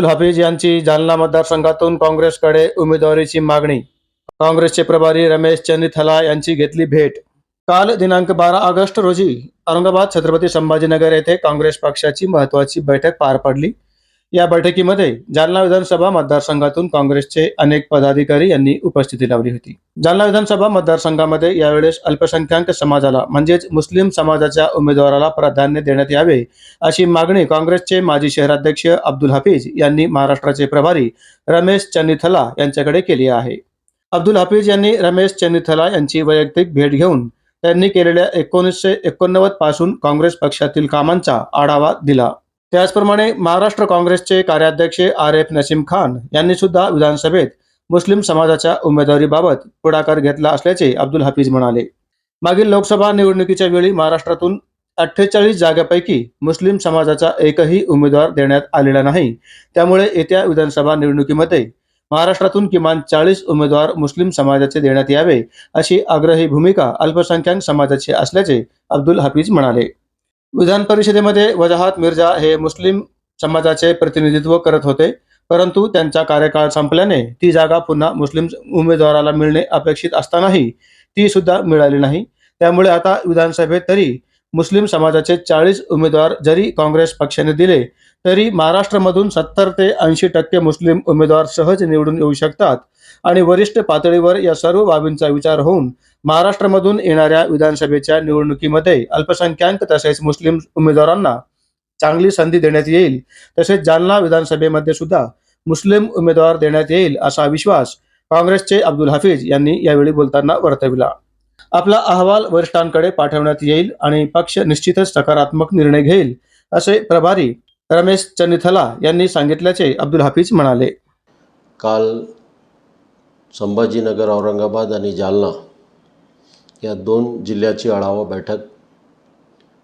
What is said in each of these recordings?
अब्दुल हफीज यांची जालना मतदारसंघातून काँग्रेसकडे उमेदवारीची मागणी. काँग्रेसचे प्रभारी रमेश चन्नीथला यांची घेतली भेट. काल दिनांक बारा ऑगस्ट रोजी औरंगाबाद छत्रपती संभाजीनगर येथे काँग्रेस पक्षाची महत्वाची बैठक पार पडली. या बैठकीमध्ये जालना विधानसभा मतदारसंघातून काँग्रेसचे अनेक पदाधिकारी यांनी उपस्थिती लावली होती. जालना विधानसभा मतदारसंघामध्ये यावेळेस अल्पसंख्याक समाजाला म्हणजेच मुस्लिम समाजाच्या उमेदवाराला प्राधान्य देण्यात यावे अशी मागणी काँग्रेसचे माजी शहराध्यक्ष अब्दुल हफीज यांनी महाराष्ट्राचे प्रभारी रमेश चन्नीथला यांच्याकडे केली आहे. अब्दुल हफीज यांनी रमेश चन्नीथला यांची वैयक्तिक भेट घेऊन त्यांनी केलेल्या एकोणीसशे एकोणनव्वदपासून काँग्रेस पक्षातील कामांचा आढावा दिला. त्याचप्रमाणे महाराष्ट्र काँग्रेसचे कार्याध्यक्ष आर एफ नसीम खान यांनी सुद्धा विधानसभेत मुस्लिम समाजाच्या उमेदवारीबाबत पुढाकार घेतला असल्याचे अब्दुल हफीज म्हणाले. मागील लोकसभा निवडणुकीच्या वेळी महाराष्ट्रातून अठ्ठेचाळीस जागेपैकी मुस्लिम समाजाचा एकही उमेदवार देण्यात आलेला नाही. त्यामुळे येत्या विधानसभा निवडणुकीमध्ये महाराष्ट्रातून किमान चाळीस उमेदवार मुस्लिम समाजाचे देण्यात यावे अशी आग्रही भूमिका अल्पसंख्याक समाजाची असल्याचे अब्दुल हफीज म्हणाले. विधान परिषदेमध्ये वजाहत मिर्झा हे मुस्लिम समाजाचे प्रतिनिधित्व करत होते परंतु त्यांचा कार्यकाळ संपल्याने ती जागा पुन्हा मुस्लिम उमेदवाराला मिळणे अपेक्षित असतानाही ती सुद्धा मिळाली नाही. त्यामुळे आता विधानसभेत तरी मुस्लिम समाजाचे चाळीस उमेदवार जरी काँग्रेस पक्षाने दिले तरी महाराष्ट्रामधून सत्तर ते ऐंशी टक्के मुस्लिम उमेदवार सहज निवडून येऊ शकतात. आणि वरिष्ठ पातळीवर या सर्व बाबींचा विचार होऊन महाराष्ट्रामधून येणाऱ्या विधानसभेच्या निवडणुकीमध्ये अल्पसंख्याक तसेच मुस्लिम उमेदवारांना चांगली संधी देण्यात येईल. तसेच जालना विधानसभेमध्ये सुद्धा मुस्लिम उमेदवार देण्यात येईल असा विश्वास काँग्रेसचे अब्दुल हाफिज यांनी यावेळी बोलताना वर्तविला. आपला अहवाल वरिष्ठांकडे पाठवण्यात येईल आणि पक्ष निश्चितच सकारात्मक निर्णय घेईल असे प्रभारी रमेश चनिथला यांनी सांगितल्याचे अब्दुल हाफिज म्हणाले. काल संभाजीनगर औरंगाबाद आणि जालना या दोन जिल्ह्याची आढावा बैठक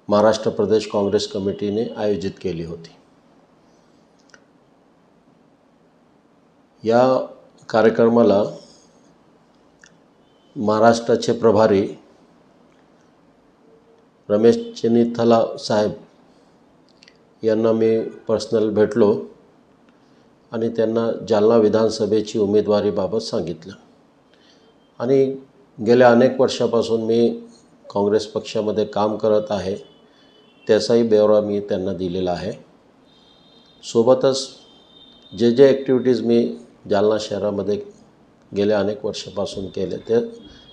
महाराष्ट्र प्रदेश काँग्रेस कमिटीने आयोजित केली होती. या कार्यक्रमाला महाराष्ट्राचे प्रभारी रमेश चेनिथला साहेब यांना मी पर्सनल भेटलो आणि त्यांना जालना विधानसभेची उमेदवारीबाबत सांगितलं. आणि गेल्या अनेक वर्षापासून मी काँग्रेस पक्षामध्ये काम करत आहे त्याचाही ब्यौरा मी त्यांना दिलेला आहे. सोबतच जे जे ॲक्टिव्हिटीज मी जालना शहरामध्ये गेल्या अनेक वर्षापासून केले. ते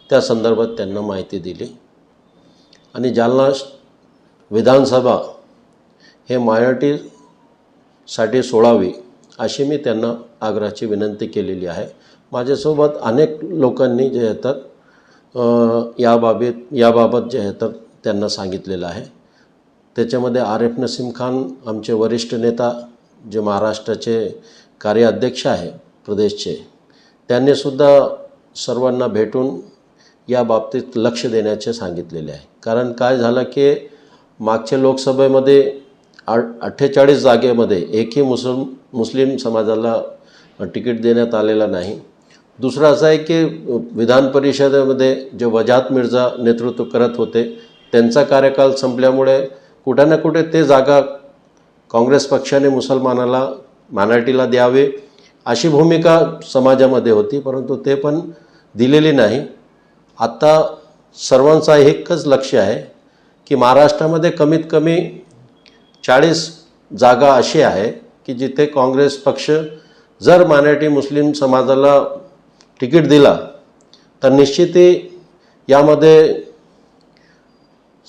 त्या संदर्भात त्यांना माहिती दिली. आणि जालना विधानसभा हे मराठीसाठी सोडावी अशी मी त्यांना आग्रहाची विनंती केलेली आहे. माझ्यासोबत अनेक लोकांनी जे आहे तर याबाबत याबाबत जे आहे तर त्यांना सांगितलेलं आहे. त्याच्यामध्ये आर एफ नसीम खान आमचे वरिष्ठ नेता जे महाराष्ट्राचे कार्याध्यक्ष आहे प्रदेशचे त्यांनीसुद्धा सर्वांना भेटून या बाबतीत लक्ष देण्याचे सांगितलेले आहे. कारण काय झालं की मागच्या लोकसभेमध्ये आ अठ्ठेचाळीस जागेमध्ये एकही मुस्लिम मुस्लिम समाजाला तिकीट देण्यात आलेलं नाही. दुसरं असं आहे की विधान परिषदेमध्ये जे वजात मिर्झा नेतृत्व करत होते त्यांचा कार्यकाल संपल्यामुळे कुठे ना कुठे ते जागा काँग्रेस पक्षाने मुसलमानाला मायनॉरिटीला द्यावे अशी भूमिका समाजामध्ये होती परंतु ते पण दिलेली नाही. आत्ता सर्वांचा एकच लक्ष आहे की महाराष्ट्रामध्ये कमीत कमी चाळीस जागा अशी आहे की जिथे काँग्रेस पक्ष जर मराठी मुस्लिम समाजाला तिकीट दिला तर निश्चितही यामध्ये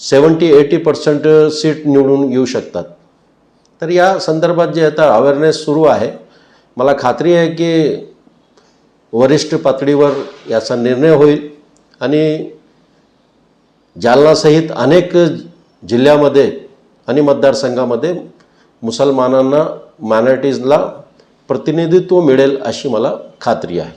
सेवन्टी एटी पर्सेंट सीट निवडून येऊ शकतात. तर या संदर्भात जे आता अवेअरनेस सुरू आहे मला खात्री आहे की वरिष्ठ पातळीवर याचा निर्णय होईल आणि जालनासहित अनेक जिल्ह्यामध्ये आणि मतदारसंघामध्ये मुसलमानांना मायनॉरिटीजला प्रतिनिधित्व मिळेल अशी मला खात्री आहे.